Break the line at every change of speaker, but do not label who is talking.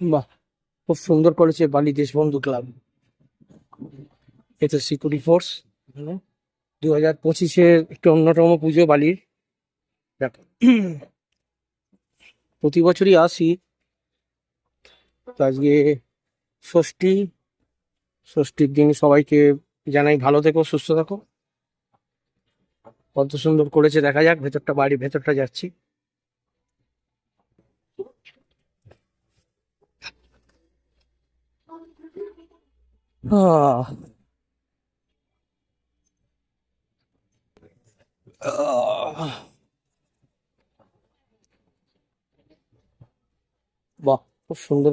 বাহ, খুব সুন্দর করেছে বালি দেশবন্ধু ক্লাব। এটা সিকিউরিটি ফোর্স দু হাজার পঁচিশের একটি অন্যতম পুজো বালির প্রতি বছরই আসি। আজকে ষষ্ঠী ষষ্ঠীর দিন সবাইকে জানাই ভালো থেকো, সুস্থ থাকো। কত সুন্দর করেছে, দেখা যাক, ভেতরটা বাড়ির ভেতরটা যাচ্ছি। বাহ, খুব সুন্দর।